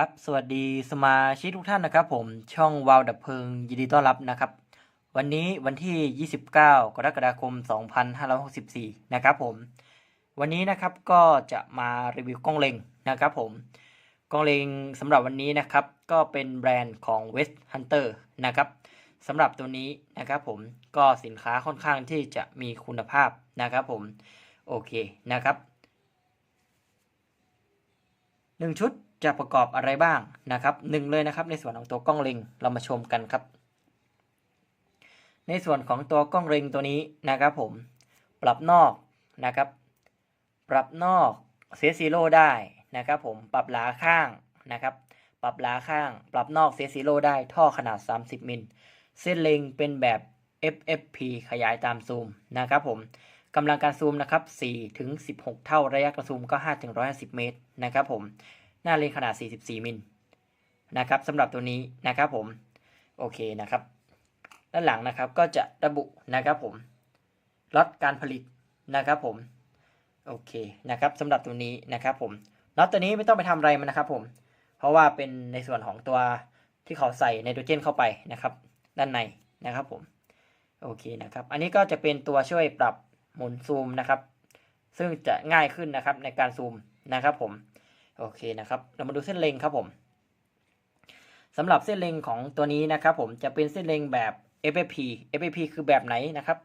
ครับ สวัสดีสมาชิกทุกท่านนะครับ ผมช่องวาวดับเพลิงยินดีต้อนรับนะครับ วันนี้วันที่ 29 กรกฎาคม 2564 นะครับผม วันนี้นะครับก็จะมารีวิวกล้องเล็งนะครับผมกล้องเล็งสำหรับวันนี้นะครับ ก็เป็นแบรนด์ของ West Hunter นะครับสำหรับตัวนี้นะครับผมก็สินค้าค่อนข้างที่จะมีคุณภาพนะครับผมโอเคนะครับหนึ่งชุด จะประกอบอะไรบ้างนะครับหนึ่งเลยนะครับ ในส่วนของตัวกล้องเล็งเรามาชมกันครับ ในส่วนของตัวกล้องเล็งตัวนี้นะครับผมปรับนอกนะครับ ปรับนอกเซตซีโร่ได้นะครับผมปรับหลาข้างนะครับ ปรับหลาข้าง ปรับนอกเซตซีโร่ได้ท่อขนาด 30 มิลเส้นเล็งเป็นแบบ FFP ขยายตามซูมนะครับผมกำลังการซูมนะครับ4ถึง16 เท่าระยะการซูมก็5ถึง150 เมตรนะครับผม หน้าเลนขนาด 44 มิลนะครับสำหรับตัวนี้นะครับผมโอเคนะครับ ด้านหลังนะครับก็จะระบุนะครับผมล็อตการผลิตนะครับผมโอเคนะครับสำหรับตัวนี้นะครับผมล็อตตัวนี้ไม่ต้องไปทำอะไรมันนะครับผม เพราะว่าเป็นในส่วนของตัวที่เขาใส่ไนโตรเจนเข้าไปนะครับ ด้านในนะครับผมโอเคนะครับ อันนี้ก็จะเป็นตัวช่วยปรับหมุนซูมนะครับ ซึ่งจะง่ายขึ้นนะครับในการซูมนะครับผม โอเคนะครับ เรามาดูเส้นเล็งครับผมสำหรับเส้นเล็งของตัวนี้นะครับ ผมจะเป็นเส้นเล็งแบบ FFP FFP คือแบบไหนนะครับ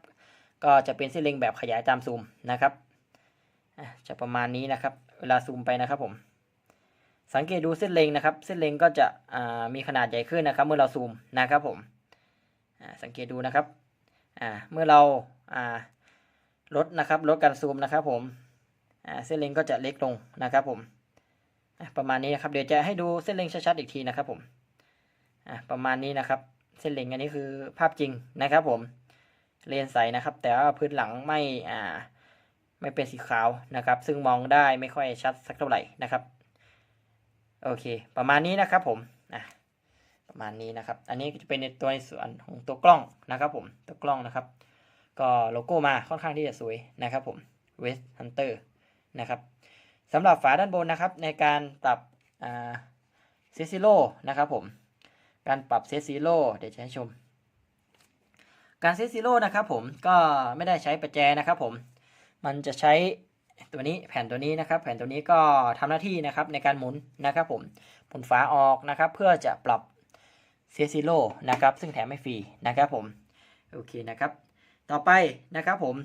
ก็จะเป็นเส้นเล็งแบบขยายตามซูมนะครับจะประมาณนี้นะครับ เวลาซูมไปนะครับผม สังเกตดูเส้นเล็งนะครับ เส้นเล็งก็จะมีขนาดใหญ่ขึ้นนะครับ เมื่อเราซูมนะครับผมสังเกตดูนะครับเมื่อเราลดนะครับลดการซูมนะครับผมเส้นเล็งก็จะเล็กลงนะครับผม ประมาณนี้นะครับเดี๋ยวจะให้ดูเส้นเล็งชัดๆอีกทีนะครับผมอะประมาณนี้นะครับ เส้นเล็งอันนี้คือภาพจริงนะครับผมเลนใสนะครับ แต่ว่าพื้นหลังไม่อ่าไม่เป็นสีขาวนะครับ ซึ่งมองได้ไม่ค่อยชัดสักเท่าไหร่นะครับโอเค ประมาณนี้นะครับผมอะประมาณนี้นะครับ อันนี้จะเป็นในตัวในส่วนของตัวกล้องนะครับ ผมตัวกล้องนะครับ ก็โลโก้มาค่อนข้างที่จะสวยนะครับผม West Hunter นะครับ สำหรับฝาด้านบนนะครับ ในการปรับเซซิโลนะครับผม การปรับเซซิโลเดี๋ยวจะให้ชม การเซซิโลนะครับผมก็ไม่ได้ใช้ประแจนะครับผม มันจะใช้ตัวนี้แผ่นตัวนี้นะครับ แผ่นตัวนี้ก็ทำหน้าที่นะครับในการหมุนนะครับผมหมุนฝาออกนะครับ เพื่อจะปรับเซซิโลนะครับ ซึ่งแถมไม่ฟรีนะครับผม โอเคนะครับ ต่อไปนะครับผม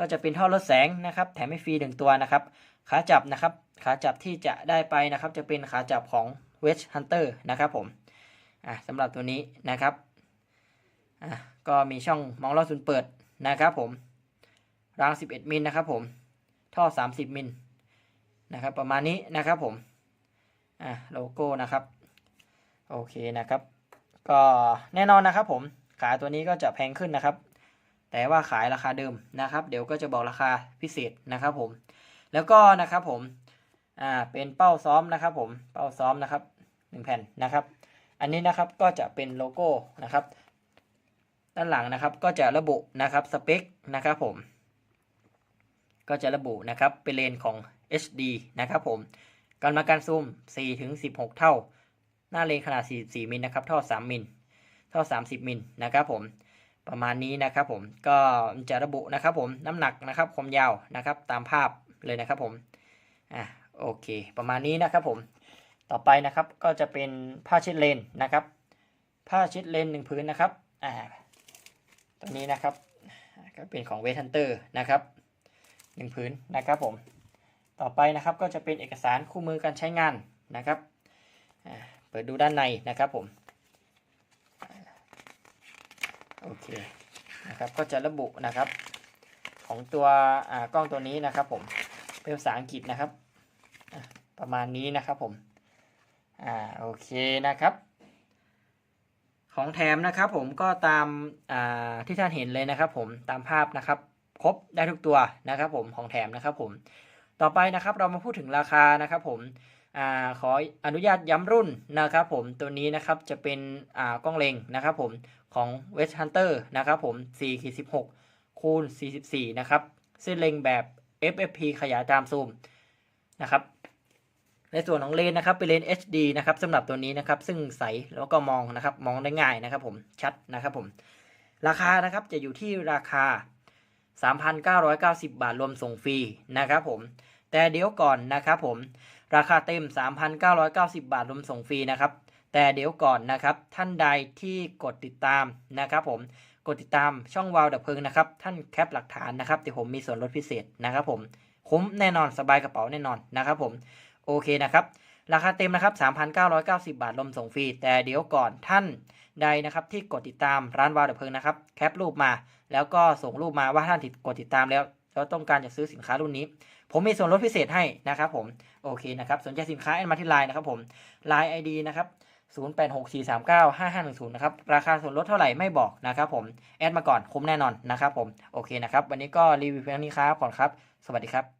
ก็จะเป็นท่อลดแสงนะครับ แถมไม่ฟรีหนึ่งตัวนะครับ ขาจับนะครับ ขาจับที่จะได้ไปนะครับ จะเป็นขาจับของ Wedge Hunter นะครับผมอะสำหรับตัวนี้นะครับอะก็มีช่องมองลอดศูนย์เปิดนะครับผมราง 11 มิลนะครับผมท่อ 30 มิลนะครับ ประมาณนี้นะครับผมอะโลโก้นะครับ โอเคนะครับ ก็แน่นอนนะครับผม ขาตัวนี้ก็จะแพงขึ้นนะครับ แต่ว่าขายราคาเดิมนะครับ เดี๋ยวก็จะบอกราคาพิเศษนะครับผม แล้วก็นะครับผม อ่า เป็นเป้าซ้อมนะครับผม เป้าซ้อมนะครับหนึ่งแผ่นนะครับ อันนี้นะครับก็จะเป็นโลโก้นะครับ ด้านหลังนะครับก็จะระบุนะครับสเปคนะครับผม ก็จะระบุนะครับเป็นเลนของ HD นะครับผมกำลังการซูม4ถึง16 เท่า หน้าเลนขนาด 44 มิลนะครับ ท่อ 3 มิล ท่อ 30 มิลนะครับผม ประมาณนี้นะครับผมก็จะระบุนะครับผมน้ำหนักนะครับความยาวนะครับตามภาพเลยนะครับผมอะโอเค ประมาณนี้นะครับผมต่อไปนะครับก็จะเป็นผ้าเช็ดเลนนะครับ ผ้าเช็ดเลนหนึ่งพื้นนะครับอ่าตัวนี้นะครับก็เป็นของเวทันเตอร์นะครับหนึ่งพื้นนะครับผมต่อไปนะครับก็จะเป็นเอกสารคู่มือการใช้งานนะครับอ่าเปิดดูด้านในนะครับผม โอเคนะครับก็จะระบุนะครับ ของตัวกล้องตัวนี้นะครับผมเป็นภาษาอังกฤษนะครับ ประมาณนี้นะครับผมอ่าโอเคนะครับ ของแถมนะครับผมก็ตามาที่ท่านเห็นเลยนะครับ ผมตามภาพนะครับครบได้ทุกตัวนะครับ ผมของแถมนะครับผมต่อไปนะครับเรามาพูดถึงราคานะครับผมอขออนุญาตย้ำรุ่นนะครับ ผมตัวนี้นะครับจะเป็นกล้องเล็งนะครับ ผม ของ West Hunter นะครับผม4ขีด16 คูณ 44 นะครับ เส้นเล็งแบบ FFP ขยายตามซูมนะครับในส่วนของเลนนะครับเป็นเลน HD นะครับสำหรับตัวนี้นะครับ ซึ่งใสแล้วก็มองนะครับมองได้ง่ายนะครับผมชัดนะครับผมราคานะครับจะอยู่ที่ราคา 3,990 บาทรวมส่งฟรีนะครับผมแต่เดี๋ยวก่อนนะครับผมราคาเต็ม 3,990 บาทรวมส่งฟรีนะครับ แต่เดี๋ยวก่อนนะครับ ท่านใดที่กดติดตามนะครับผมกดติดตามช่องวาวดับเพลิงนะครับ ท่านแคปหลักฐานนะครับเดี๋ยวผมมีส่วนลดพิเศษนะครับผมคุ้มแน่นอนสบายกระเป๋าแน่นอนนะครับผมโอเคนะครับราคาเต็มนะครับ 3,990 บาทรวมส่งฟรี แต่เดี๋ยวก่อนท่านใดนะครับที่กดติดตามร้านวาวดับเพลิงนะครับแคปรูปมา แล้วก็ส่งรูปมาว่าท่านติดกดติดตามแล้วแล้วต้องการจะซื้อสินค้ารุ่นนี้ ผมมีส่วนลดพิเศษให้นะครับผมโอเคนะครับสนใจสินค้าแอดมาที่ไลน์นะครับผมไลน์ ID นะครับ 0864395510 นะครับ ราคาส่วนลดเท่าไหร่ไม่บอกนะครับผม แอดมาก่อนคุ้มแน่นอนนะครับผม โอเคนะครับ วันนี้ก็รีวิวเพียงนี้ครับก่อนครับ สวัสดีครับ